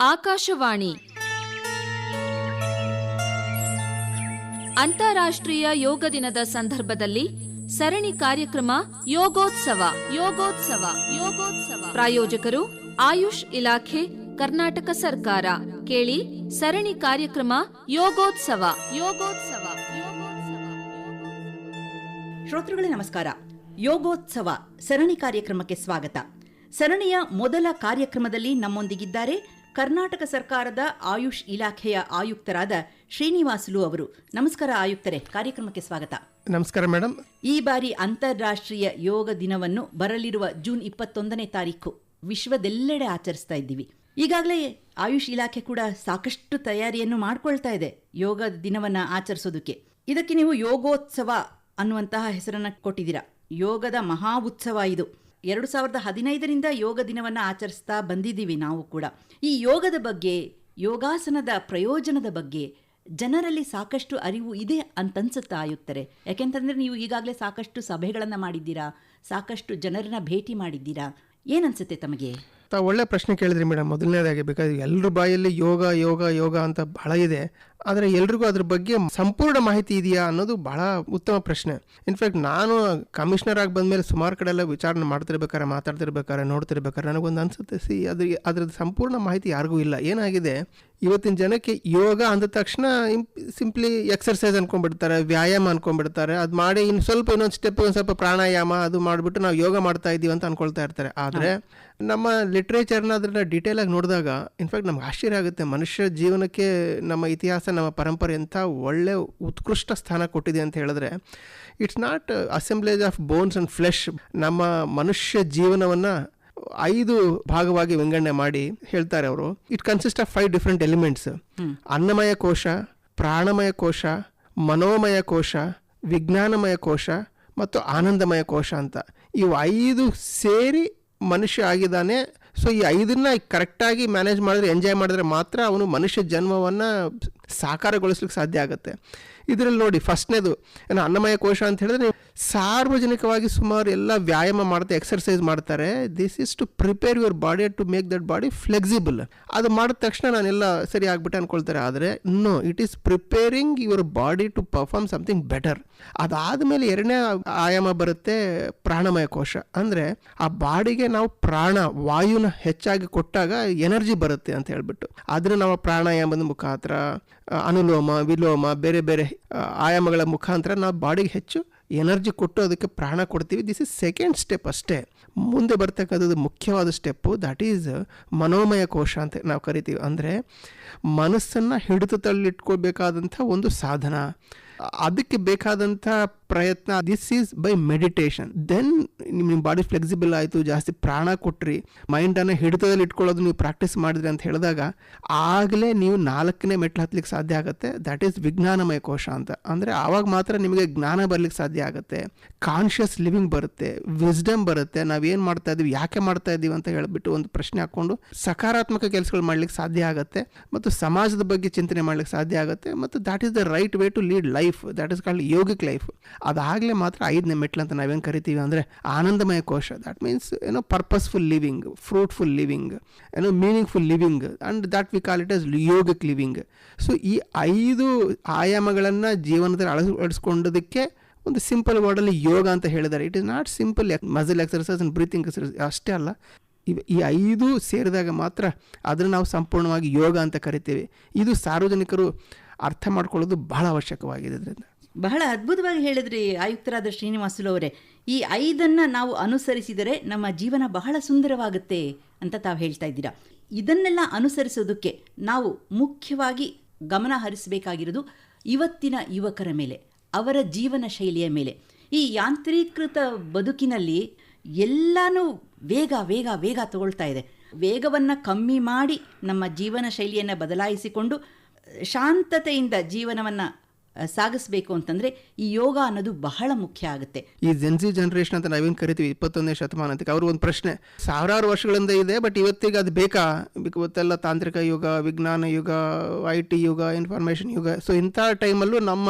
ಆಕಾಶವಾಣಿ. ಅಂತಾರಾಷ್ಟ್ರೀಯ ಯೋಗ ದಿನದ ಸಂದರ್ಭದಲ್ಲಿ ಸರಣಿ ಕಾರ್ಯಕ್ರಮ ಯೋಗೋತ್ಸವ ಯೋಗೋತ್ಸವ ಯೋಗೋತ್ಸವ. ಪ್ರಾಯೋಜಕರು ಆಯುಷ್ ಇಲಾಖೆ, ಕರ್ನಾಟಕ ಸರ್ಕಾರ. ಕೇಳಿ ಸರಣಿ ಕಾರ್ಯಕ್ರಮ ಯೋಗೋತ್ಸವ ಯೋಗೋತ್ಸವ ಶ್ರೋತೃಗಳೇ ನಮಸ್ಕಾರ. ಯೋಗೋತ್ಸವ ಸರಣಿ ಕಾರ್ಯಕ್ರಮಕ್ಕೆ ಸ್ವಾಗತ. ಸರಣಿಯ ಮೊದಲ ಕಾರ್ಯಕ್ರಮದಲ್ಲಿ ನಮ್ಮೊಂದಿಗಿದ್ದಾರೆ ಕರ್ನಾಟಕ ಸರ್ಕಾರದ ಆಯುಷ್ ಇಲಾಖೆಯ ಆಯುಕ್ತರಾದ ಶ್ರೀನಿವಾಸುಲು ಅವರು. ನಮಸ್ಕಾರ ಆಯುಕ್ತರೇ ಕಾರ್ಯಕ್ರಮಕ್ಕೆ ಸ್ವಾಗತ. ನಮಸ್ಕಾರ ಮೇಡಮ್ ಈ ಬಾರಿ ಅಂತಾರಾಷ್ಟ್ರೀಯ ಯೋಗ ದಿನವನ್ನು ಬರಲಿರುವ ಜೂನ್ ಇಪ್ಪತ್ತೊಂದನೇ ತಾರೀಕು ವಿಶ್ವದೆಲ್ಲೆಡೆ ಆಚರಿಸ್ತಾ ಇದ್ದೀವಿ. ಈಗಾಗಲೇ ಆಯುಷ್ ಇಲಾಖೆ ಕೂಡ ಸಾಕಷ್ಟು ತಯಾರಿಯನ್ನು ಮಾಡಿಕೊಳ್ತಾ ಇದೆ ಯೋಗ ದಿನವನ್ನ ಆಚರಿಸೋದಕ್ಕೆ. ಇದಕ್ಕೆ ನೀವು ಯೋಗೋತ್ಸವ ಅನ್ನುವಂತಹ ಹೆಸರನ್ನ ಕೊಟ್ಟಿದ್ದೀರಾ. ಯೋಗದ ಮಹಾ ಉತ್ಸವ ಇದು. ಎರಡು ಸಾವಿರದ ಹದಿನೈದರಿಂದ ಯೋಗ ದಿನವನ್ನು ಆಚರಿಸ್ತಾ ಬಂದಿದ್ದೀವಿ ನಾವು ಕೂಡ. ಈ ಯೋಗದ ಬಗ್ಗೆ, ಯೋಗಾಸನದ ಪ್ರಯೋಜನದ ಬಗ್ಗೆ ಜನರಲ್ಲಿ ಸಾಕಷ್ಟು ಅರಿವು ಇದೆ ಅಂತನ್ಸುತ್ತಾ ಆಯುತ್ತಾರೆ. ಯಾಕೆಂತಂದರೆ ನೀವು ಈಗಾಗಲೇ ಸಾಕಷ್ಟು ಸಭೆಗಳನ್ನು ಮಾಡಿದ್ದೀರಾ, ಸಾಕಷ್ಟು ಜನರನ್ನ ಭೇಟಿ ಮಾಡಿದ್ದೀರಾ, ಏನನ್ಸುತ್ತೆ ತಮಗೆ? ತಾವು ಒಳ್ಳೆ ಪ್ರಶ್ನೆ ಕೇಳಿದ್ರಿ ಮೇಡಮ್ ಮೊದಲನೇದಾಗಿ ಬೇಕಾದ್ರೆ ಎಲ್ಲರ ಬಾಯಲ್ಲಿ ಯೋಗ ಯೋಗ ಯೋಗ ಅಂತ ಬಹಳ ಇದೆ. ಆದರೆ ಎಲ್ರಿಗೂ ಅದ್ರ ಬಗ್ಗೆ ಸಂಪೂರ್ಣ ಮಾಹಿತಿ ಇದೆಯಾ ಅನ್ನೋದು ಬಹಳ ಉತ್ತಮ ಪ್ರಶ್ನೆ. ಇನ್ಫ್ಯಾಕ್ಟ್ ನಾನು ಕಮಿಷನರ್ ಆಗಿ ಬಂದಮೇಲೆ ಸುಮಾರು ಕಡೆ ಎಲ್ಲ ವಿಚಾರಣೆ ಮಾಡ್ತಿರ್ಬೇಕಾರೆ ಮಾತಾಡ್ತಿರ್ಬೇಕಾರೆ ನೋಡ್ತಿರ್ಬೇಕಾರೆ ನನಗೊಂದು ಅನ್ಸುತ್ತೆ, ಸಿ, ಅದ್ರ, ಅದ್ರದ್ದು ಸಂಪೂರ್ಣ ಮಾಹಿತಿ ಯಾರಿಗೂ ಇಲ್ಲ. ಏನಾಗಿದೆ? ಇವತ್ತಿನ ಜನಕ್ಕೆ ಯೋಗ ಅಂದ ತಕ್ಷಣ ಸಿಂಪ್ಲಿ ಎಕ್ಸರ್ಸೈಸ್ ಅನ್ಕೊಂಡ್ಬಿಡ್ತಾರೆ, ವ್ಯಾಯಾಮ ಅನ್ಕೊಂಡ್ಬಿಡ್ತಾರೆ. ಅದು ಮಾಡಿ ಇನ್ನು ಸ್ವಲ್ಪ ಇನ್ನೊಂದು ಸ್ಟೆಪ್ ಒಂದು ಸ್ವಲ್ಪ ಪ್ರಾಣಾಯಾಮ ಅದು ಮಾಡಿಬಿಟ್ಟು ನಾವು ಯೋಗ ಮಾಡ್ತಾ ಇದ್ದೀವಿ ಅಂತ ಅನ್ಕೊಳ್ತಾ ಇರ್ತಾರೆ. ಆದರೆ ನಮ್ಮ ಲಿಟ್ರೇಚರ್ನ ಅದನ್ನ ಡೀಟೇಲ್ ಆಗಿ ನೋಡಿದಾಗ ಇನ್ಫ್ಯಾಕ್ಟ್ ನಮ್ಗೆ ಆಶ್ಚರ್ಯ ಆಗುತ್ತೆ. ಮನುಷ್ಯ ಜೀವನಕ್ಕೆ ನಮ್ಮ ಇತಿಹಾಸ ನಮ್ಮ ಪರಂಪರೆ ಅಂತ ಒಳ್ಳೆ ಉತ್ಕೃಷ್ಟ ಸ್ಥಾನ ಕೊಟ್ಟಿದೆ ಅಂತ ಹೇಳಿದ್ರೆ it's not assemblage of bones and flesh ನಮ್ಮ ಮನುಷ್ಯ ಜೀವನವನ್ನು ಐದು ಭಾಗವಾಗಿ ವಿಂಗಡಣೆ ಮಾಡಿ ಹೇಳ್ತಾರೆ ಅವರು. It consist of five different elements ಅನ್ನಮಯ ಕೋಶ ಪ್ರಾಣಮಯ ಕೋಶ ಮನೋಮಯ ಕೋಶ ವಿಜ್ಞಾನಮಯ ಕೋಶ ಮತ್ತು ಆನಂದಮಯ ಕೋಶ ಅಂತ. ಇವು ಐದು ಸೇರಿ ಮನುಷ್ಯ ಆಗಿದ್ದಾನೆ. ಸೊ ಈ ಐದನ್ನ ಕರೆಕ್ಟಾಗಿ ಮ್ಯಾನೇಜ್ ಮಾಡಿದ್ರೆ ಎಂಜಾಯ್ ಮಾಡಿದ್ರೆ ಮಾತ್ರ ಅವನು ಮನುಷ್ಯ ಜನ್ಮವನ್ನು ಸಾಕಾರಗೊಳಿಸ್ಲಿಕ್ಕೆ ಸಾಧ್ಯ ಆಗುತ್ತೆ. ಇದರಲ್ಲಿ ನೋಡಿ, ಫಸ್ಟ್ನೇದು, ಏನು ಅನ್ನಮಯ ಕೋಶ ಅಂತ ಹೇಳಿದ್ರೆ ಸಾರ್ವಜನಿಕವಾಗಿ ಸುಮಾರು ಎಲ್ಲ ವ್ಯಾಯಾಮ ಮಾಡ್ತಾ, ಎಕ್ಸರ್ಸೈಸ್ ಮಾಡ್ತಾರೆ. This is to prepare your body to make that body flexible ಅದು ಮಾಡಿದ ತಕ್ಷಣ ನಾನೆಲ್ಲ ಸರಿ ಆಗ್ಬಿಟ್ಟೆ ಅನ್ಕೊಳ್ತಾರೆ. ಆದರೆ no it is preparing your body to perform something better ಅದಾದ ಮೇಲೆ ಎರಡನೇ ಆಯಾಮ ಬರುತ್ತೆ ಪ್ರಾಣಮಯ ಕೋಶ. ಅಂದರೆ, ಆ ಬಾಡಿಗೆ ನಾವು ಪ್ರಾಣ, ವಾಯುನ ಹೆಚ್ಚಾಗಿ ಕೊಟ್ಟಾಗ ಎನರ್ಜಿ ಬರುತ್ತೆ ಅಂತ ಹೇಳ್ಬಿಟ್ಟು. ಆದರೆ ನಾವು ಪ್ರಾಣಾಯಾಮದ ಮುಖಾಂತರ ಅನುಲೋಮ, ವಿಲೋಮ, ಬೇರೆ ಬೇರೆ ಆಯಾಮಗಳ ಮುಖಾಂತರ ನಾವು ಬಾಡಿಗೆ ಹೆಚ್ಚು ಎನರ್ಜಿ ಕೊಟ್ಟು ಅದಕ್ಕೆ ಪ್ರಾಣ ಕೊಡ್ತೀವಿ. ದಿಸ್ ಇಸ್ ಸೆಕೆಂಡ್ ಸ್ಟೆಪ್ ಅಷ್ಟೇ. ಮುಂದೆ ಬರ್ತಕ್ಕಂಥದ್ದು ಮುಖ್ಯವಾದ ಸ್ಟೆಪ್ಪು ದಟ್ ಈಸ್ ಮನೋಮಯ ಕೋಶ ಅಂತ ನಾವು ಕರಿತೀವಿ. ಅಂದರೆ ಮನಸ್ಸನ್ನು ಹಿಡಿತದಲ್ಲಿಟ್ಕೊಳ್ಬೇಕಾದಂಥ ಒಂದು ಸಾಧನ. ಅದಕ್ಕೆ ಬೇಕಾದಂಥ ಪ್ರಯತ್ನ this is by meditation then ನಿಮ್ಮ ಬಾಡಿ ಫ್ಲೆಕ್ಸಿಬಲ್ ಆಯಿತು, ಜಾಸ್ತಿ ಪ್ರಾಣ ಕೊಟ್ರಿ ಮೈಂಡನ್ನು ಹಿಡಿತದಲ್ಲಿ ಇಟ್ಕೊಳ್ಳೋದು ನೀವು ಪ್ರಾಕ್ಟೀಸ್ ಮಾಡಿದ್ರಿ ಅಂತ ಹೇಳಿದಾಗ, ಆಗಲೇ ನೀವು ನಾಲ್ಕನೇ ಮೆಟ್ಲು ಹತ್ಲಿಕ್ಕೆ ಸಾಧ್ಯ ಆಗುತ್ತೆ. ದ್ಯಾಟ್ ಈಸ್ ವಿಜ್ಞಾನಮಯ ಕೋಶ ಅಂತ. ಅಂದರೆ ಆವಾಗ ಮಾತ್ರ ನಿಮಗೆ ಜ್ಞಾನ ಬರಲಿಕ್ಕೆ ಸಾಧ್ಯ ಆಗುತ್ತೆ. ಕಾನ್ಷಿಯಸ್ ಲಿವಿಂಗ್ ಬರುತ್ತೆ ವಿಸ್ಡಮ್ ಬರುತ್ತೆ. ನಾವು ಏನು ಮಾಡ್ತಾ ಇದ್ದೀವಿ ಯಾಕೆ ಮಾಡ್ತಾ ಇದ್ದೀವಿ ಅಂತ ಹೇಳಿಬಿಟ್ಟು ಒಂದು ಪ್ರಶ್ನೆ ಹಾಕ್ಕೊಂಡು ಸಕಾರಾತ್ಮಕ ಕೆಲಸಗಳು ಮಾಡ್ಲಿಕ್ಕೆ ಸಾಧ್ಯ ಆಗುತ್ತೆ. ಮತ್ತು ಸಮಾಜದ ಬಗ್ಗೆ ಚಿಂತನೆ ಮಾಡ್ಲಿಕ್ಕೆ ಸಾಧ್ಯ ಆಗುತ್ತೆ. ಮತ್ತು that is the right way to lead life that is called yogic life ಅದಾಗಲೇ ಮಾತ್ರ ಐದನೇ ಮೆಟ್ಲು ಅಂತ ನಾವೇನು ಕರಿತೀವಿ ಅಂದರೆ ಆನಂದಮಯ ಕೋಶ. ದ್ಯಾಟ್ ಮೀನ್ಸ್ ಏನೋ ಪರ್ಪಸ್ಫುಲ್ ಲಿವಿಂಗ್ ಫ್ರೂಟ್ಫುಲ್ ಲಿವಿಂಗ್ ಏನೋ meaningful living and that we call it as yogic living so ಈ ಐದು ಆಯಾಮಗಳನ್ನು ಜೀವನದಲ್ಲಿ ಅಳವಡಿಸ್ಕೊಂಡೋದಕ್ಕೆ ಒಂದು ಸಿಂಪಲ್ ವರ್ಡಲ್ಲಿ ಯೋಗ ಅಂತ ಹೇಳಿದ್ದಾರೆ. It is not simple muscle exercise and breathing exercise ಅಷ್ಟೇ ಅಲ್ಲ. ಈ ಐದು ಸೇರಿದಾಗ ಮಾತ್ರ ಅದನ್ನು ನಾವು ಸಂಪೂರ್ಣವಾಗಿ ಯೋಗ ಅಂತ ಕರಿತೀವಿ. ಇದು ಸಾರ್ವಜನಿಕರು ಅರ್ಥ ಮಾಡ್ಕೊಳ್ಳೋದು ಬಹಳ ಅವಶ್ಯಕವಾಗಿದೆ ಇದರಿಂದ. ಬಹಳ ಅದ್ಭುತವಾಗಿ ಹೇಳಿದ್ರಿ ಆಯುಕ್ತರಾದ ಶ್ರೀನಿವಾಸುಲು ಅವರೇ. ಈ ಐದನ್ನು ನಾವು ಅನುಸರಿಸಿದರೆ ನಮ್ಮ ಜೀವನ ಬಹಳ ಸುಂದರವಾಗುತ್ತೆ ಅಂತ ತಾವು ಹೇಳ್ತಾ ಇದ್ದೀರಾ. ಇದನ್ನೆಲ್ಲ ಅನುಸರಿಸೋದಕ್ಕೆ ನಾವು ಮುಖ್ಯವಾಗಿ ಗಮನ ಹರಿಸಬೇಕಾಗಿರೋದು ಇವತ್ತಿನ ಯುವಕರ ಮೇಲೆ, ಅವರ ಜೀವನ ಶೈಲಿಯ ಮೇಲೆ. ಈ ಯಾಂತ್ರೀಕೃತ ಬದುಕಿನಲ್ಲಿ ಎಲ್ಲನೂ ವೇಗ ವೇಗ ವೇಗ ತಗೊಳ್ತಾ ಇದೆ. ವೇಗವನ್ನು ಕಮ್ಮಿ ಮಾಡಿ ನಮ್ಮ ಜೀವನ ಶೈಲಿಯನ್ನು ಬದಲಾಯಿಸಿಕೊಂಡು ಶಾಂತತೆಯಿಂದ ಜೀವನವನ್ನು ಸಾಗಿಸ್ಬೇಕು ಅಂತಂದರೆ ಈ ಯೋಗ ಅನ್ನೋದು ಬಹಳ ಮುಖ್ಯ ಆಗುತ್ತೆ. ಈ ಜೆನ್ಸಿ ಜನರೇಷನ್ ಅಂತ ನಾವೇನು ಕರಿತೀವಿ? ಇಪ್ಪತ್ತೊಂದನೇ ಶತಮಾನಕ್ಕೆ ಅವ್ರ ಒಂದು ಪ್ರಶ್ನೆ. ಸಾವಿರಾರು ವರ್ಷಗಳಿಂದ ಇದೆ ಬಟ್ ಇವತ್ತಿಗೆ ಅದು ಬೇಕಾ? ಇವತ್ತೆಲ್ಲ ತಾಂತ್ರಿಕ ಯುಗ, ವಿಜ್ಞಾನ ಯುಗ ಐ ಟಿ ಯುಗ ಇನ್ಫಾರ್ಮೇಷನ್ ಯುಗ. ಸೊ ಇಂಥ ಟೈಮಲ್ಲೂ ನಮ್ಮ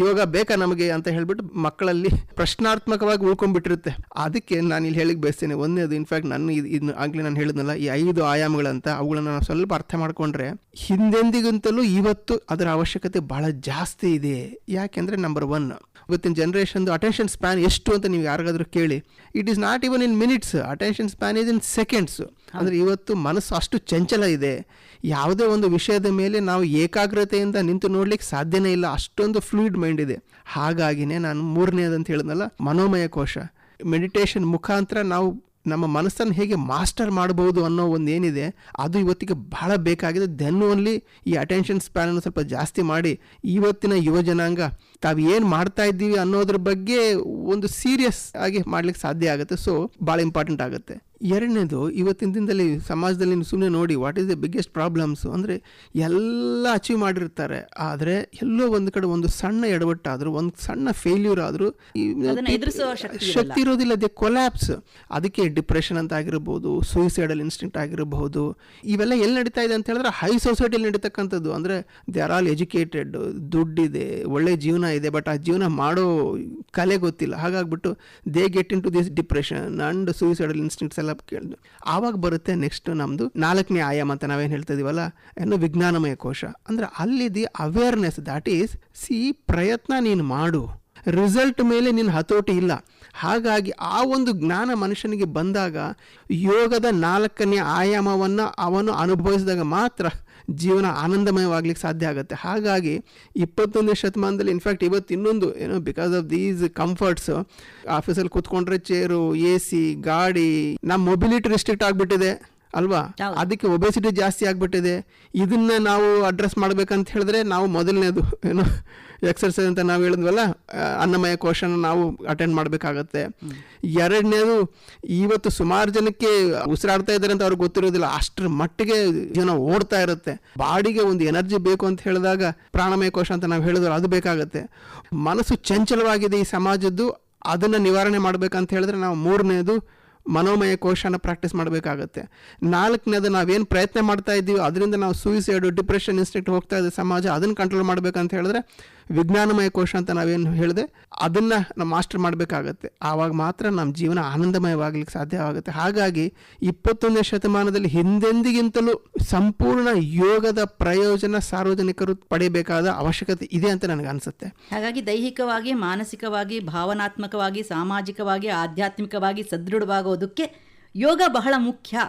ಯೋಗ ಬೇಕಾ ನಮಗೆ ಅಂತ ಹೇಳ್ಬಿಟ್ಟು ಮಕ್ಕಳಲ್ಲಿ ಪ್ರಶ್ನಾತ್ಮಕವಾಗಿ ಉಳ್ಕೊಂಡ್ಬಿಟ್ಟಿರುತ್ತೆ. ಅದಕ್ಕೆ ನಾನು ಇಲ್ಲಿ ಹೇಳಿಕ್ ಬಯಸ್ತೇನೆ. ಒಂದೇದು ಇನ್ಫ್ಯಾಕ್ಟ್ ನನ್ನ ಇದು ಆಗಲೇ ನಾನು ಹೇಳಿದ್ನಲ್ಲ ಈ ಐದು ಆಯಾಮಗಳಂತ ಅವುಗಳನ್ನ ನಾವು ಸ್ವಲ್ಪ ಅರ್ಥ ಮಾಡಿಕೊಂಡ್ರೆ ಹಿಂದೆಂದಿಗಿಂತಲೂ ಇವತ್ತು ಅದರ ಅವಶ್ಯಕತೆ ಬಹಳ ಜಾಸ್ತಿ ಇದೆ. ಯಾಕೆಂದ್ರೆ ನಂಬರ್ ಒನ್ ಇವತ್ತಿನ ಜನ್ರೇಷನ್ದು ಅಟೆನ್ಷನ್ ಸ್ಪ್ಯಾನ್ ಎಷ್ಟು ಅಂತ ನೀವು ಯಾರಿಗಾದ್ರೂ ಕೇಳಿ it is not even in minutes attention span is in seconds ಅಂದರೆ ಇವತ್ತು ಮನಸ್ಸು ಅಷ್ಟು ಚಂಚಲ ಇದೆ. ಯಾವುದೇ ಒಂದು ವಿಷಯದ ಮೇಲೆ ನಾವು ಏಕಾಗ್ರತೆಯಿಂದ ನಿಂತು ನೋಡ್ಲಿಕ್ಕೆ ಸಾಧ್ಯನೇ ಇಲ್ಲ. ಅಷ್ಟೊಂದು ಫ್ಲೂಯಿಡ್ ಮೈಂಡ್ ಇದೆ. ಹಾಗಾಗಿನೇ ನಾನು ಮೂರನೇದಂತ ಹೇಳಿದ್ನಲ್ಲ ಮನೋಮಯ ಕೋಶ. ಮೆಡಿಟೇಷನ್ ಮುಖಾಂತರ ನಾವು ನಮ್ಮ ಮನಸ್ಸನ್ನು ಹೇಗೆ ಮಾಸ್ಟರ್ ಮಾಡಬಹುದು ಅನ್ನೋ ಒಂದು ಏನಿದೆ, ಅದು ಇವತ್ತಿಗೆ ಬಹಳ ಬೇಕಾಗಿದೆ. ದೆನ್ ಓನ್ಲಿ ಈ ಅಟೆನ್ಷನ್ ಸ್ಪ್ಯಾನನ್ನು ಸ್ವಲ್ಪ ಜಾಸ್ತಿ ಮಾಡಿ, ಇವತ್ತಿನ ಯುವ ಜನಾಂಗ ತಾವು ಏನು ಮಾಡ್ತಾ ಇದ್ದೀವಿ ಅನ್ನೋದ್ರ ಬಗ್ಗೆ ಒಂದು ಸೀರಿಯಸ್ ಆಗಿ ಮಾಡ್ಲಿಕ್ಕೆ ಸಾಧ್ಯ ಆಗುತ್ತೆ. ಸೊ ಭಾಳ ಇಂಪಾರ್ಟೆಂಟ್ ಆಗುತ್ತೆ. ಎರಡನೇದು ಇವತ್ತಿನ ದಿನದಲ್ಲಿ ಸಮಾಜದಲ್ಲಿ ಸುಮ್ಮನೆ ನೋಡಿ what is the biggest problems ಅಂದರೆ ಎಲ್ಲ ಅಚೀವ್ ಮಾಡಿರ್ತಾರೆ. ಆದರೆ ಎಲ್ಲೋ ಒಂದು ಕಡೆ ಒಂದು ಸಣ್ಣ ಎಡವಟ್ಟಾದರೂ ಒಂದು ಸಣ್ಣ ಫೇಲ್ಯೂರ್ ಆದರೂ ಶಕ್ತಿ. ಇರೋದಿಲ್ಲ. ದೇ ಕೊಲ್ಯಾಪ್ಸ್ ಅದಕ್ಕೆ ಡಿಪ್ರೆಷನ್ ಅಂತ ಆಗಿರ್ಬೋದು ಸೂಯಿಸೈಡಲ್ ಇನ್ಸ್ಟಿಂಕ್ಟ್ ಆಗಿರಬಹುದು ಇವೆಲ್ಲ ಎಲ್ಲಿ ನಡೀತಾ ಇದೆ ಅಂತ ಹೇಳಿದ್ರೆ ಹೈ ಸೊಸೈಟಿಯಲ್ಲಿ ನಡೀತಕ್ಕಂಥದ್ದು. ಅಂದರೆ ದೇ ಆರ್ ಆಲ್ ಎಜುಕೇಟೆಡ್ ದುಡ್ಡಿದೆ ಒಳ್ಳೆ ಜೀವನ ಇದೆ ಬಟ್ ಆ ಜೀವನ ಮಾಡೋ ಕಲೆ ಗೊತ್ತಿಲ್ಲ. ಹಾಗಾಗ್ಬಿಟ್ಟು they get into this depression and suicidal instincts ಎಲ್ಲ ಕೇಳಿದ್ವಿ ಆವಾಗ ಬರುತ್ತೆ ನೆಕ್ಸ್ಟ್ ನಮ್ಮದು ನಾಲ್ಕನೇ ಆಯಾಮ ಅಂತ ನಾವೇನು ಹೇಳ್ತಾ ಇದೀವಲ್ಲ, ಏನು ವಿಜ್ಞಾನಮಯ ಕೋಶ. ಅಂದರೆ ಅಲ್ಲಿ the awareness that is see ಪ್ರಯತ್ನ ನೀನು ಮಾಡು. ರಿಸಲ್ಟ್ ಮೇಲೆ ನಿನ್ನ ಹತೋಟಿ ಇಲ್ಲ. ಹಾಗಾಗಿ ಆ ಒಂದು ಜ್ಞಾನ ಮನುಷ್ಯನಿಗೆ ಬಂದಾಗ ಯೋಗದ ನಾಲ್ಕನೇ ಆಯಾಮವನ್ನು ಅವನು ಅನುಭವಿಸಿದಾಗ ಮಾತ್ರ ಜೀವನ ಆನಂದಮಯವಾಗ್ಲಿಕ್ಕೆ ಸಾಧ್ಯ ಆಗುತ್ತೆ. ಹಾಗಾಗಿ ಇಪ್ಪತ್ತೊಂದನೇ ಶತಮಾನದಲ್ಲಿ ಇನ್ಫ್ಯಾಕ್ಟ್ ಇವತ್ತು ಇನ್ನೊಂದು ಏನೋ ಬಿಕಾಸ್ ಆಫ್ ದೀಸ್ ಕಂಫರ್ಟ್ಸ್ ಆಫೀಸಲ್ಲಿ ಕೂತ್ಕೊಂಡ್ರೆ ಚೇರು ಎ ಸಿ ಗಾಡಿ ನಮ್ಮ ಮೊಬಿಲಿಟಿ ರಿಸ್ಟ್ರಿಕ್ಟ್ ಆಗಿಬಿಟ್ಟಿದೆ. ಅಲ್ವಾ? ಅದಕ್ಕೆ ಒಬೆಸಿಟಿ ಜಾಸ್ತಿ ಆಗಿಬಿಟ್ಟಿದೆ. ಇದನ್ನ ನಾವು ಅಡ್ರೆಸ್ ಮಾಡ್ಬೇಕಂತ ಹೇಳಿದ್ರೆ ನಾವು ಮೊದಲನೇದು ಏನು ಎಕ್ಸರ್ಸೈಸ್ ಅಂತ ನಾವು ಹೇಳಿದ್ವಲ್ಲ ಅನ್ನಮಯ ಕೋಶನ ನಾವು ಅಟೆಂಡ್ ಮಾಡಬೇಕಾಗತ್ತೆ. ಎರಡನೇದು ಇವತ್ತು ಸುಮಾರು ಜನಕ್ಕೆ ಉಸಿರಾಡ್ತಾ ಇದ್ದಾರೆ ಅಂತ ಅವ್ರಿಗೆ ಗೊತ್ತಿರೋದಿಲ್ಲ. ಅಷ್ಟರ ಮಟ್ಟಿಗೆ ಜನ ಓಡ್ತಾ ಇರುತ್ತೆ. ಬಾಡಿಗೆ ಒಂದು ಎನರ್ಜಿ ಬೇಕು ಅಂತ ಹೇಳಿದಾಗ ಪ್ರಾಣಮಯ ಕೋಶ ಅಂತ ನಾವು ಹೇಳಿದ್ರು ಅದು ಬೇಕಾಗತ್ತೆ. ಮನಸ್ಸು ಚಂಚಲವಾಗಿದೆ ಈ ಸಮಾಜದ್ದು ಅದನ್ನು ನಿವಾರಣೆ ಮಾಡಬೇಕಂತ ಹೇಳಿದ್ರೆ ನಾವು ಮೂರನೇದು ಮನೋಮಯ ಕೋಶನ ಪ್ರಾಕ್ಟೀಸ್ ಮಾಡಬೇಕಾಗುತ್ತೆ. ನಾಲ್ಕನೇದು ನಾವೇನು ಪ್ರಯತ್ನ ಮಾಡ್ತಾ ಇದ್ದೀವಿ ಅದರಿಂದ ನಾವು ಸೂಯಿಸೈಡು ಡಿಪ್ರೆಷನ್ ಇನ್ಸ್ಟೆಕ್ಟ್ ಹೋಗ್ತಾ ಇದೆ, ಸಮಾಜ ಅದನ್ನು ಕಂಟ್ರೋಲ್ ಮಾಡಬೇಕಂತ ಹೇಳಿದ್ರೆ ವಿಜ್ಞಾನಮಯ ಕೋಶ ಅಂತ ನಾವೇನು ಹೇಳಿದೆ ಅದನ್ನು ನಾವು ಮಾಸ್ಟರ್ ಮಾಡಬೇಕಾಗತ್ತೆ. ಆವಾಗ ಮಾತ್ರ ನಮ್ಮ ಜೀವನ ಆನಂದಮಯವಾಗಲಿಕ್ಕೆ ಸಾಧ್ಯವಾಗುತ್ತೆ. ಹಾಗಾಗಿ ಇಪ್ಪತ್ತೊಂದನೇ ಶತಮಾನದಲ್ಲಿ ಹಿಂದೆಂದಿಗಿಂತಲೂ ಸಂಪೂರ್ಣ ಯೋಗದ ಪ್ರಯೋಜನ ಸಾರ್ವಜನಿಕರು ಪಡೆಯಬೇಕಾದ ಅವಶ್ಯಕತೆ ಇದೆ ಅಂತ ನನಗೆ ಅನಿಸುತ್ತೆ. ಹಾಗಾಗಿ ದೈಹಿಕವಾಗಿ ಮಾನಸಿಕವಾಗಿ ಭಾವನಾತ್ಮಕವಾಗಿ ಸಾಮಾಜಿಕವಾಗಿ ಆಧ್ಯಾತ್ಮಿಕವಾಗಿ ಸದೃಢವಾಗೋದಕ್ಕೆ ಯೋಗ ಬಹಳ ಮುಖ್ಯ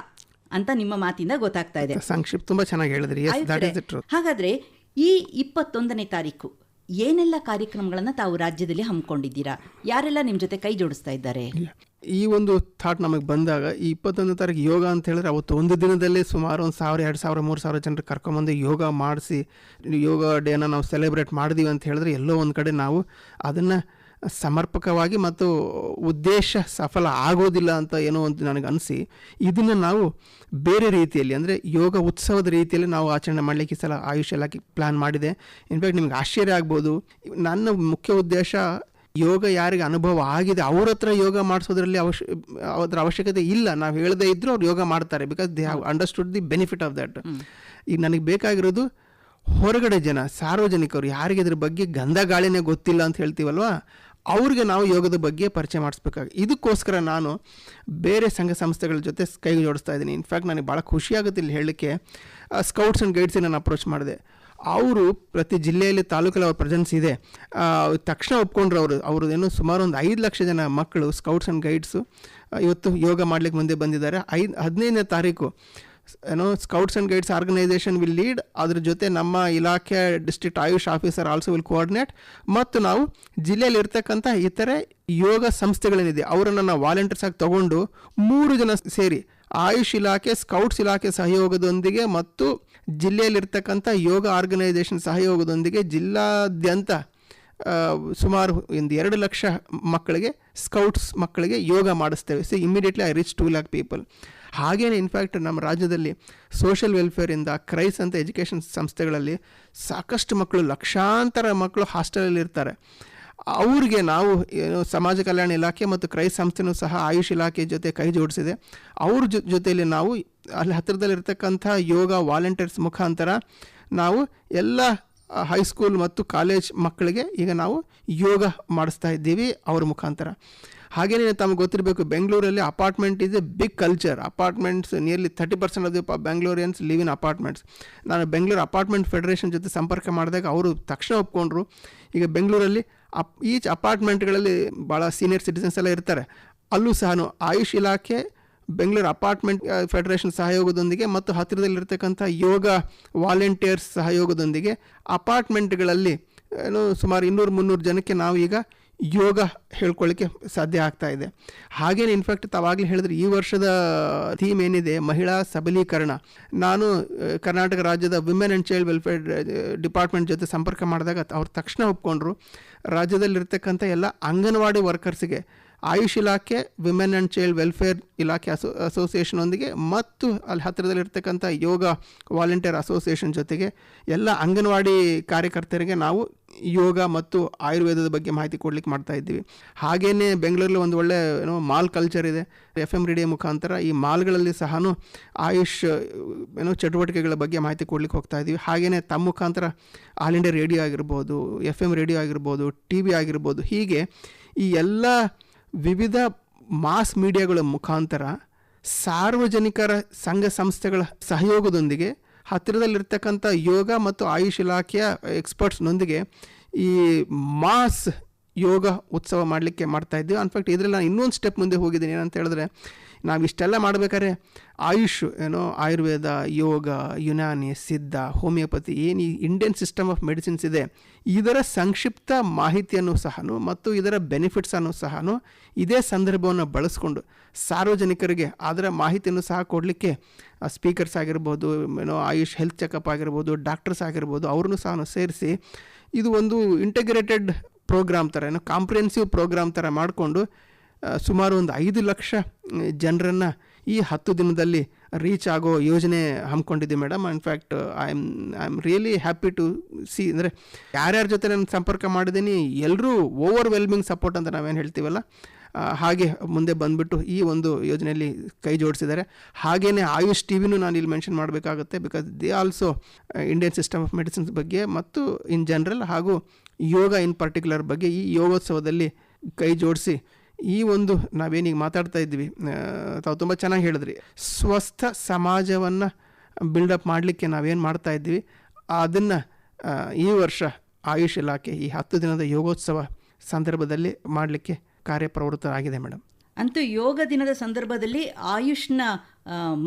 ಅಂತ ನಿಮ್ಮ ಮಾತಿಂದ ಗೊತ್ತಾಗ್ತಾ ಇದೆ. ಸಂಕ್ಷಿಪ್ತ ತುಂಬಾ ಚೆನ್ನಾಗಿ ಹೇಳಿದ್ರಿ. ಹಾಗಾದ್ರೆ ಈ ಇಪ್ಪತ್ತೊಂದನೇ ತಾರೀಕು ಏನೆಲ್ಲ ಕಾರ್ಯಕ್ರಮಗಳನ್ನು ತಾವು ರಾಜ್ಯದಲ್ಲಿ ಹಮ್ಮಿಕೊಂಡಿದ್ದೀರಾ? ಯಾರೆಲ್ಲ ನಿಮ್ಮ ಜೊತೆ ಕೈ ಜೋಡಿಸ್ತಾ ಇದ್ದಾರೆ? ಈ ಒಂದು ಥಾಟ್ ನಮಗೆ ಬಂದಾಗ ಈ ಇಪ್ಪತ್ತೊಂದು ತಾರೀಕು ಯೋಗ ಅಂತ ಹೇಳಿದ್ರೆ ಅವತ್ತು ಒಂದು ದಿನದಲ್ಲೇ ಸುಮಾರು ಒಂದು ಸಾವಿರ, ಎರಡು ಸಾವಿರ, ಮೂರು ಸಾವಿರ ಜನರು ಕರ್ಕೊಂಬಂದು ಯೋಗ ಮಾಡಿಸಿ, ಯೋಗ ಡೇನ ನಾವು ಸೆಲೆಬ್ರೇಟ್ ಮಾಡಿದೀವಿ ಅಂತ ಹೇಳಿದ್ರೆ ಎಲ್ಲೋ ಒಂದು ಕಡೆ ನಾವು ಅದನ್ನು ಸಮರ್ಪಕವಾಗಿ ಮತ್ತು ಉದ್ದೇಶ ಸಫಲ ಆಗೋದಿಲ್ಲ ಅಂತ ಏನೋ ಒಂದು ನನಗೆ ಅನಿಸಿ ಇದನ್ನು ನಾವು ಬೇರೆ ರೀತಿಯಲ್ಲಿ ಅಂದರೆ ಯೋಗ ಉತ್ಸವದ ರೀತಿಯಲ್ಲಿ ನಾವು ಆಚರಣೆ ಮಾಡಲಿಕ್ಕೆ ಸಲ ಆಯುಷ್ ಇಲಾಖೆ ಪ್ಲ್ಯಾನ್ ಮಾಡಿದೆ. ಇನ್ಫ್ಯಾಕ್ಟ್ ನಿಮ್ಗೆ ಆಶ್ಚರ್ಯ ಆಗ್ಬೋದು. ನನ್ನ ಮುಖ್ಯ ಉದ್ದೇಶ ಯೋಗ ಯಾರಿಗೆ ಅನುಭವ ಆಗಿದೆ ಅವ್ರ ಹತ್ರ ಯೋಗ ಮಾಡಿಸೋದ್ರಲ್ಲಿ ಅವಶ್ಯ ಅದರ ಅವಶ್ಯಕತೆ ಇಲ್ಲ. ನಾವು ಹೇಳದೇ ಇದ್ದರೂ ಅವ್ರು ಯೋಗ ಮಾಡ್ತಾರೆ because they have understood the benefit of that ಈಗ ನನಗೆ ಬೇಕಾಗಿರೋದು ಹೊರಗಡೆ ಜನ ಸಾರ್ವಜನಿಕರು ಯಾರಿಗೆ ಇದ್ರ ಬಗ್ಗೆ ಗಂಧ ಗಾಳಿನೇ ಗೊತ್ತಿಲ್ಲ ಅಂತ ಹೇಳ್ತೀವಲ್ವಾ? ಅವ್ರಿಗೆ ನಾವು ಯೋಗದ ಬಗ್ಗೆ ಪರಿಚಯ ಮಾಡಿಸ್ಬೇಕಾಗಿ ಇದಕ್ಕೋಸ್ಕರ ನಾನು ಬೇರೆ ಸಂಘ ಸಂಸ್ಥೆಗಳ ಜೊತೆ ಕೈ ಜೋಡಿಸ್ತಾ ಇದ್ದೀನಿ. ಇನ್ಫ್ಯಾಕ್ಟ್ ನನಗೆ ಭಾಳ ಖುಷಿಯಾಗುತ್ತೆ ಇಲ್ಲಿ ಹೇಳಲಿಕ್ಕೆ. ಸ್ಕೌಟ್ಸ್ ಆ್ಯಂಡ್ ಗೈಡ್ಸ್ ನಾನು ಅಪ್ರೋಚ್ ಮಾಡಿದೆ. ಅವರು ಪ್ರತಿ ಜಿಲ್ಲೆಯಲ್ಲಿ ತಾಲೂಕಲ್ಲಿ ಅವ್ರ ಪ್ರೆಸೆನ್ಸ್ ಇದೆ. ತಕ್ಷಣ ಒಪ್ಕೊಂಡ್ರು ಅವರು. ಅವರು ಏನು ಸುಮಾರು ಒಂದು ಐದು ಲಕ್ಷ ಜನ ಮಕ್ಕಳು ಸ್ಕೌಟ್ಸ್ ಆ್ಯಂಡ್ ಗೈಡ್ಸು ಇವತ್ತು ಯೋಗ ಮಾಡಲಿಕ್ಕೆ ಮುಂದೆ ಬಂದಿದ್ದಾರೆ. ಐದು ಹದಿನೈದನೇ ತಾರೀಕು ಏನೋ scouts and guides organisation will lead ಅದ್ರ ಜೊತೆ ನಮ್ಮ ಇಲಾಖೆ district AYUSH officer also will coordinate ಮತ್ತು ನಾವು ಜಿಲ್ಲೆಯಲ್ಲಿ ಇರ್ತಕ್ಕಂಥ ಇತರೆ ಯೋಗ ಸಂಸ್ಥೆಗಳೇನಿದೆ, ಅವರನ್ನು ನಾವು ವಾಲಂಟಿಯರ್ಸ್ ಆಗಿ ತಗೊಂಡು ಮೂರು ಜನ ಸೇರಿ ಆಯುಷ್ ಇಲಾಖೆ ಸ್ಕೌಟ್ಸ್ ಇಲಾಖೆ ಸಹಯೋಗದೊಂದಿಗೆ ಮತ್ತು ಜಿಲ್ಲೆಯಲ್ಲಿರ್ತಕ್ಕಂಥ ಯೋಗ ಆರ್ಗನೈಸೇಷನ್ ಸಹಯೋಗದೊಂದಿಗೆ ಜಿಲ್ಲಾದ್ಯಂತ ಸುಮಾರು ಒಂದು ಎರಡು ಲಕ್ಷ ಮಕ್ಕಳಿಗೆ ಸ್ಕೌಟ್ಸ್ ಮಕ್ಕಳಿಗೆ yoga ಮಾಡಿಸ್ತೇವೆ. See immediately I reach two lakh people ಹಾಗೆಯೇ ಇನ್ಫ್ಯಾಕ್ಟ್ ನಮ್ಮ ರಾಜ್ಯದಲ್ಲಿ ಸೋಷಿಯಲ್ ವೆಲ್ಫೇರಿಂದ ಕ್ರೈಸ್ ಅಂತ ಎಜುಕೇಷನ್ ಸಂಸ್ಥೆಗಳಲ್ಲಿ ಸಾಕಷ್ಟು ಮಕ್ಕಳು, ಲಕ್ಷಾಂತರ ಮಕ್ಕಳು ಹಾಸ್ಟೆಲಲ್ಲಿ ಇರ್ತಾರೆ. ಅವ್ರಿಗೆ ನಾವು, ಏನು, ಸಮಾಜ ಕಲ್ಯಾಣ ಇಲಾಖೆ ಮತ್ತು ಕ್ರೈಸ್ ಸಂಸ್ಥೆನೂ ಸಹ ಆಯುಷ್ ಇಲಾಖೆ ಜೊತೆ ಕೈ ಜೋಡಿಸಿದೆ. ಅವ್ರ ಜೊ, ಜೊತೆಯಲ್ಲಿ ನಾವು, ಅಲ್ಲಿ ಹತ್ತಿರದಲ್ಲಿರ್ತಕ್ಕಂಥ ಯೋಗ ವಾಲಂಟಿಯರ್ಸ್ ಮುಖಾಂತರ ನಾವು ಎಲ್ಲ ಹೈಸ್ಕೂಲ್ ಮತ್ತು ಕಾಲೇಜ್ ಮಕ್ಕಳಿಗೆ ಈಗ ನಾವು ಯೋಗ ಮಾಡಿಸ್ತಾ ಇದ್ದೀವಿ ಅವ್ರ ಮುಖಾಂತರ. ಹಾಗೆಯೇ ತಮಗೆ ಗೊತ್ತಿರಬೇಕು, ಬೆಂಗಳೂರಲ್ಲಿ apartment is a big culture apartments nearly thirty percent of the Bangaloreans live in apartments ನಾನು ಬೆಂಗಳೂರು ಅಪಾರ್ಟ್ಮೆಂಟ್ ಫೆಡರೇಷನ್ ಜೊತೆ ಸಂಪರ್ಕ ಮಾಡಿದಾಗ ಅವರು ತಕ್ಷಣ ಒಪ್ಕೊಂಡ್ರು. ಈಗ ಬೆಂಗಳೂರಲ್ಲಿ ಅಪ್ ಈಚ್ ಅಪಾರ್ಟ್ಮೆಂಟ್ಗಳಲ್ಲಿ ಭಾಳ ಸೀನಿಯರ್ ಸಿಟಿಸನ್ಸ್ ಎಲ್ಲ ಇರ್ತಾರೆ. ಅಲ್ಲೂ ಸಹ ಆಯುಷ್ ಇಲಾಖೆ ಬೆಂಗಳೂರು ಅಪಾರ್ಟ್ಮೆಂಟ್ ಫೆಡರೇಷನ್ ಸಹಯೋಗದೊಂದಿಗೆ ಮತ್ತು ಹತ್ತಿರದಲ್ಲಿರ್ತಕ್ಕಂಥ ಯೋಗ ವಾಲಂಟಿಯರ್ಸ್ ಸಹಯೋಗದೊಂದಿಗೆ ಅಪಾರ್ಟ್ಮೆಂಟ್ಗಳಲ್ಲಿ, ಏನು, ಸುಮಾರು ಇನ್ನೂರು ಮುನ್ನೂರು ಜನಕ್ಕೆ ನಾವು ಈಗ ಯೋಗ ಹೇಳ್ಕೊಳ್ಳಿಕ್ಕೆ ಸಾಧ್ಯ ಆಗ್ತಾ ಇದೆ. ಹಾಗೇನೆ ಇನ್ಫ್ಯಾಕ್ಟ್ ತಾವಾಗಲೇ ಹೇಳಿದ್ರೆ ಈ ವರ್ಷದ ಥೀಮ್ ಏನಿದೆ, ಮಹಿಳಾ ಸಬಲೀಕರಣ. ನಾನು ಕರ್ನಾಟಕ ರಾಜ್ಯದ women and child welfare department ಜೊತೆ ಸಂಪರ್ಕ ಮಾಡಿದಾಗ ಅವ್ರು ತಕ್ಷಣ ಒಪ್ಕೊಂಡ್ರು, ರಾಜ್ಯದಲ್ಲಿರ್ತಕ್ಕಂಥ ಎಲ್ಲ ಅಂಗನವಾಡಿ ವರ್ಕರ್ಸ್ಗೆ ಆಯುಷ್ ಇಲಾಖೆ ವಿಮೆನ್ ಆ್ಯಂಡ್ ಚೈಲ್ಡ್ ವೆಲ್ಫೇರ್ ಇಲಾಖೆ ಅಸೋ ಅಸೋಸಿಯೇಷನ್ನೊಂದಿಗೆ ಮತ್ತು ಅಲ್ಲಿ ಹತ್ತಿರದಲ್ಲಿರ್ತಕ್ಕಂಥ ಯೋಗ ವಾಲಂಟಿಯರ್ ಅಸೋಸಿಯೇಷನ್ ಜೊತೆಗೆ ಎಲ್ಲ ಅಂಗನವಾಡಿ ಕಾರ್ಯಕರ್ತರಿಗೆ ನಾವು ಯೋಗ ಮತ್ತು ಆಯುರ್ವೇದದ ಬಗ್ಗೆ ಮಾಹಿತಿ ಕೊಡ್ಲಿಕ್ಕೆ ಮಾಡ್ತಾ ಇದ್ದೀವಿ. ಹಾಗೆಯೇ ಬೆಂಗಳೂರಲ್ಲಿ ಒಂದು ಒಳ್ಳೆ, ಏನೋ ಮಾಲ್ ಕಲ್ಚರ್ ಇದೆ. ಎಫ್ ಎಂ ರೇಡಿಯೋ ಮುಖಾಂತರ ಈ ಮಾಲ್ಗಳಲ್ಲಿ ಸಹ ಆಯುಷ್, ಏನೋ ಚಟುವಟಿಕೆಗಳ ಬಗ್ಗೆ ಮಾಹಿತಿ ಕೊಡ್ಲಿಕ್ಕೆ ಹೋಗ್ತಾ ಇದ್ದೀವಿ. ಹಾಗೆಯೇ ತಮ್ಮ ಮುಖಾಂತರ ಆಲ್ ಇಂಡಿಯಾ ರೇಡಿಯೋ ಆಗಿರ್ಬೋದು ಎಫ್ ಎಂ ರೇಡಿಯೋ ಆಗಿರ್ಬೋದು ಟಿ ವಿ ಆಗಿರ್ಬೋದು, ಹೀಗೆ ಈ ಎಲ್ಲ ವಿವಿಧ ಮಾಸ್ ಮೀಡಿಯಾಗಳ ಮುಖಾಂತರ ಸಾರ್ವಜನಿಕರ ಸಂಘ ಸಂಸ್ಥೆಗಳ ಸಹಯೋಗದೊಂದಿಗೆ ಹತ್ತಿರದಲ್ಲಿರ್ತಕ್ಕಂಥ ಯೋಗ ಮತ್ತು ಆಯುಷ್ ಇಲಾಖೆಯ ಎಕ್ಸ್ಪರ್ಟ್ಸ್ನೊಂದಿಗೆ ಈ ಮಾಸ್ ಯೋಗ ಉತ್ಸವ ಮಾಡಲಿಕ್ಕೆ ಮಾಡ್ತಾ ಇದ್ದೀವಿ. ಅನ್ಫ್ಯಾಕ್ಟ್ ಇದರಲ್ಲಿ ನಾನು ಇನ್ನೊಂದು ಸ್ಟೆಪ್ ಮುಂದೆ ಹೋಗಿದ್ದೀನಿ. ಏನಂತ ಹೇಳಿದ್ರೆ ನಾವು ಇಷ್ಟೆಲ್ಲ ಮಾಡ್ಬೇಕಾದ್ರೆ ಆಯುಷ್ ಏನೋ ಆಯುರ್ವೇದ, ಯೋಗ, ಯುನಾನಿ, ಸಿದ್ಧ, ಹೋಮಿಯೋಪತಿ, ಏನು ಈ ಇಂಡಿಯನ್ ಸಿಸ್ಟಮ್ ಆಫ್ ಮೆಡಿಸಿನ್ಸ್ ಇದೆ, ಇದರ ಸಂಕ್ಷಿಪ್ತ ಮಾಹಿತಿಯನ್ನು ಸಹ ಮತ್ತು ಇದರ ಬೆನಿಫಿಟ್ಸನ್ನು ಸಹ ಇದೇ ಸಂದರ್ಭವನ್ನು ಬಳಸ್ಕೊಂಡು ಸಾರ್ವಜನಿಕರಿಗೆ ಅದರ ಮಾಹಿತಿಯನ್ನು ಸಹ ಕೊಡಲಿಕ್ಕೆ ಸ್ಪೀಕರ್ಸ್ ಆಗಿರ್ಬೋದು, ಏನೋ ಆಯುಷ್ ಹೆಲ್ತ್ ಚೆಕಪ್ ಆಗಿರ್ಬೋದು ಡಾಕ್ಟರ್ಸ್ ಆಗಿರ್ಬೋದು, ಅವ್ರನ್ನೂ ಸಹ ಸೇರಿಸಿ ಇದು ಒಂದು ಇಂಟಗ್ರೇಟೆಡ್ ಪ್ರೋಗ್ರಾಮ್ ಥರ ಏನೋ ಕಾಂಪ್ರಿಹೆನ್ಸಿವ್ ಪ್ರೋಗ್ರಾಮ್ ಥರ ಮಾಡಿಕೊಂಡು ಸುಮಾರು ಒಂದು ಐದು ಲಕ್ಷ ಜನರನ್ನು ಈ ಹತ್ತು ದಿನದಲ್ಲಿ ರೀಚ್ ಆಗೋ ಯೋಜನೆ ಹಮ್ಮಿಕೊಂಡಿದ್ದೆ madam. In fact I am I am really happy to see ಅಂದರೆ ಯಾರ್ಯಾರ ಜೊತೆ ನಾನು ಸಂಪರ್ಕ ಮಾಡಿದ್ದೀನಿ ಎಲ್ಲರೂ ಓವರ್ ವೆಲ್ಮಿಂಗ್ ಸಪೋರ್ಟ್ ಅಂತ ನಾವೇನು ಹೇಳ್ತೀವಲ್ಲ ಹಾಗೆ ಮುಂದೆ ಬಂದುಬಿಟ್ಟು ಈ ಒಂದು ಯೋಜನೆಯಲ್ಲಿ ಕೈ ಜೋಡಿಸಿದ್ದಾರೆ. ಹಾಗೆಯೇ ಆಯುಷ್ ಟಿ ವಿನೂ ನಾನು ಇಲ್ಲಿ ಮೆನ್ಷನ್ ಮಾಡಬೇಕಾಗುತ್ತೆ because they also Indian system of medicines ಬಗ್ಗೆ ಮತ್ತು ಇನ್ ಜನರಲ್ ಹಾಗೂ ಯೋಗ ಇನ್ ಪರ್ಟಿಕ್ಯುಲರ್ ಬಗ್ಗೆ ಈ ಯೋಗೋತ್ಸವದಲ್ಲಿ ಕೈ ಜೋಡಿಸಿ ಈ ಒಂದು ನಾವೇನೀಗ ಮಾತಾಡ್ತಾ ಇದ್ವಿ ತಾವು ತುಂಬ ಚೆನ್ನಾಗಿ ಹೇಳಿದ್ರಿ. ಸ್ವಸ್ಥ ಸಮಾಜವನ್ನು ಬಿಲ್ಡಪ್ ಮಾಡಲಿಕ್ಕೆ ನಾವೇನು ಮಾಡ್ತಾ ಇದ್ವಿ ಅದನ್ನು ಈ ವರ್ಷ ಆಯುಷ್ ಇಲಾಖೆ ಈ ಹತ್ತು ದಿನದ ಯೋಗೋತ್ಸವ ಸಂದರ್ಭದಲ್ಲಿ ಮಾಡಲಿಕ್ಕೆ ಕಾರ್ಯಪ್ರವೃತ್ತರಾಗಿದೆ ಮೇಡಮ್ ಅಂತೂ ಯೋಗ ದಿನದ ಸಂದರ್ಭದಲ್ಲಿ ಆಯುಷ್ನ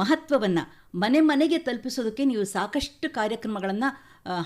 ಮಹತ್ವವನ್ನ ಮನೆ ಮನೆಗೆ ತಲುಪಿಸೋದಕ್ಕೆ ನೀವು ಸಾಕಷ್ಟು ಕಾರ್ಯಕ್ರಮಗಳನ್ನು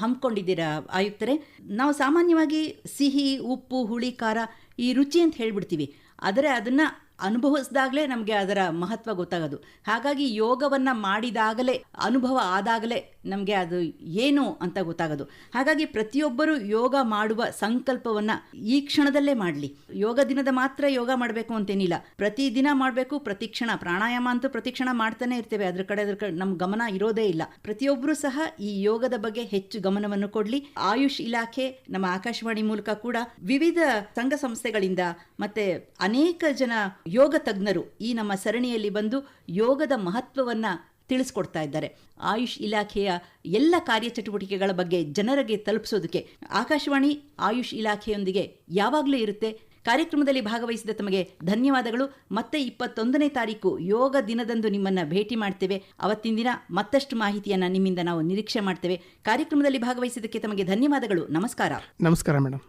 ಹಮ್ಮಿಕೊಂಡಿದ್ದೀರಾ ಆಯುಕ್ತರೆ? ನಾವು ಸಾಮಾನ್ಯವಾಗಿ ಸಿಹಿ, ಉಪ್ಪು, ಹುಳಿ, ಖಾರ ಈ ರುಚಿ ಅಂತ ಹೇಳ್ಬಿಡ್ತೀವಿ. ಆದರೆ ಅದನ್ನು ಅನುಭವಿಸಿದಾಗಲೇ ನಮಗೆ ಅದರ ಮಹತ್ವ ಗೊತ್ತಾಗೋದು. ಹಾಗಾಗಿ ಯೋಗವನ್ನು ಮಾಡಿದಾಗಲೇ ಅನುಭವ ಆದಾಗಲೇ ನಮಗೆ ಅದು ಏನು ಅಂತ ಗೊತ್ತಾಗೋದು. ಹಾಗಾಗಿ ಪ್ರತಿಯೊಬ್ಬರು ಯೋಗ ಮಾಡುವ ಸಂಕಲ್ಪವನ್ನು ಈ ಕ್ಷಣದಲ್ಲೇ ಮಾಡಲಿ. ಯೋಗ ದಿನದ ಮಾತ್ರ ಯೋಗ ಮಾಡಬೇಕು ಅಂತೇನಿಲ್ಲ. ಪ್ರತಿದಿನ ಮಾಡಬೇಕು, ಪ್ರತಿ ಕ್ಷಣ. ಪ್ರಾಣಾಯಾಮ ಅಂತೂ ಪ್ರತಿ ಕ್ಷಣ ಮಾಡ್ತಾನೆ ಇರ್ತೇವೆ. ಅದ್ರ ಕಡೆ ಅದ್ರ ಕಡೆ ನಮ್ಮ ಗಮನ ಇರೋದೇ ಇಲ್ಲ. ಪ್ರತಿಯೊಬ್ಬರು ಸಹ ಈ ಯೋಗದ ಬಗ್ಗೆ ಹೆಚ್ಚು ಗಮನವನ್ನು ಕೊಡಲಿ. ಆಯುಷ್ ಇಲಾಖೆ, ನಮ್ಮ ಆಕಾಶವಾಣಿ ಮೂಲಕ ಕೂಡ ವಿವಿಧ ಸಂಘ ಸಂಸ್ಥೆಗಳಿಂದ ಮತ್ತೆ ಅನೇಕ ಜನ ಯೋಗ ತಜ್ಞರು ಈ ನಮ್ಮ ಸರಣಿಯಲ್ಲಿ ಬಂದು ಯೋಗದ ಮಹತ್ವವನ್ನ ತಿಳಿಸ್ಕೊಡ್ತಾ ಇದ್ದಾರೆ. ಆಯುಷ್ ಇಲಾಖೆಯ ಎಲ್ಲ ಕಾರ್ಯಚಟುವಟಿಕೆಗಳ ಬಗ್ಗೆ ಜನರಿಗೆ ತಲುಪಿಸೋದಕ್ಕೆ ಆಕಾಶವಾಣಿ, ಆಯುಷ್ ಇಲಾಖೆಯೊಂದಿಗೆ ಯಾವಾಗಲೂ ಇರುತ್ತೆ. ಕಾರ್ಯಕ್ರಮದಲ್ಲಿ ಭಾಗವಹಿಸಿದ ತಮಗೆ ಧನ್ಯವಾದಗಳು. ಮತ್ತೆ ಇಪ್ಪತ್ತೊಂದನೇ ತಾರೀಕು ಯೋಗ ದಿನದಂದು ನಿಮ್ಮನ್ನ ಭೇಟಿ ಮಾಡ್ತೇವೆ. ಅವತ್ತಿನ ದಿನ ಮತ್ತಷ್ಟು ಮಾಹಿತಿಯನ್ನು ನಿಮ್ಮಿಂದ ನಾವು ನಿರೀಕ್ಷೆ ಮಾಡ್ತೇವೆ. ಕಾರ್ಯಕ್ರಮದಲ್ಲಿ ಭಾಗವಹಿಸಿದ್ದಕ್ಕೆ ತಮಗೆ ಧನ್ಯವಾದಗಳು. ನಮಸ್ಕಾರ. ನಮಸ್ಕಾರ ಮೇಡಮ್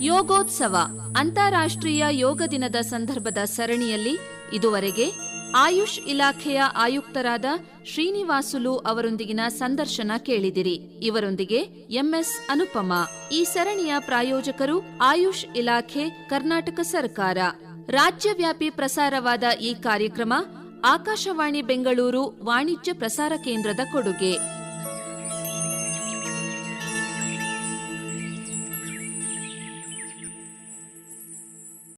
ಯೋಗೋತ್ಸವ, ಅಂತಾರಾಷ್ಟ್ರೀಯ ಯೋಗ ದಿನದ ಸಂದರ್ಭದ ಸರಣಿಯಲ್ಲಿ ಇದುವರೆಗೆ ಆಯುಷ್ ಇಲಾಖೆಯ ಆಯುಕ್ತರಾದ ಶ್ರೀನಿವಾಸುಲು ಅವರೊಂದಿಗಿನ ಸಂದರ್ಶನ ಕೇಳಿದಿರಿ. ಇವರೊಂದಿಗೆ ಎಂಎಸ್ ಅನುಪಮ. ಈ ಸರಣಿಯ ಪ್ರಾಯೋಜಕರು ಆಯುಷ್ ಇಲಾಖೆ, ಕರ್ನಾಟಕ ಸರ್ಕಾರ. ರಾಜ್ಯವ್ಯಾಪಿ ಪ್ರಸಾರವಾದ ಈ ಕಾರ್ಯಕ್ರಮ ಆಕಾಶವಾಣಿ ಬೆಂಗಳೂರು ವಾಣಿಜ್ಯ ಪ್ರಸಾರ ಕೇಂದ್ರದ ಕೊಡುಗೆ.